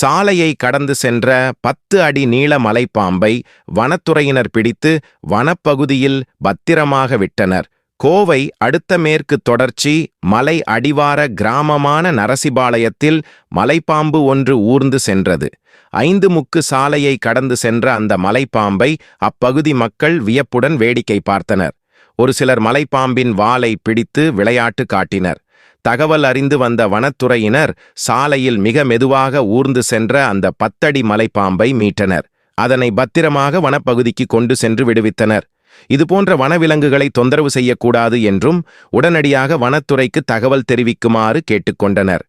சாலையை கடந்து சென்ற பத்து அடி நீள மலைப்பாம்பை வனத்துறையினர் பிடித்து வனப்பகுதியில் பத்திரமாக விட்டனர். கோவை அடுத்த மேற்கு தொடர்ச்சி மலை அடிவார கிராமமான நரசிபாளையத்தில் மலைப்பாம்பு ஒன்று ஊர்ந்து சென்றது. ஐந்து முக்கு சாலையை கடந்து சென்ற அந்த மலைப்பாம்பை அப்பகுதி மக்கள் வியப்புடன் வேடிக்கை பார்த்தனர். ஒரு சிலர் மலைப்பாம்பின் வாலை பிடித்து விளையாட்டு காட்டினர். தகவல் அறிந்து வந்த வனத்துறையினர் சாலையில் மிக மெதுவாக ஊர்ந்து சென்ற அந்த பத்தடி மலைப்பாம்பை மீட்டனர். அதனை பத்திரமாக வனப்பகுதிக்கு கொண்டு சென்று விடுவித்தனர். இதுபோன்ற வனவிலங்குகளை தொந்தரவு செய்யக்கூடாது என்றும் உடனடியாக வனத்துறைக்கு தகவல் தெரிவிக்குமாறு கேட்டுக்கொண்டனர்.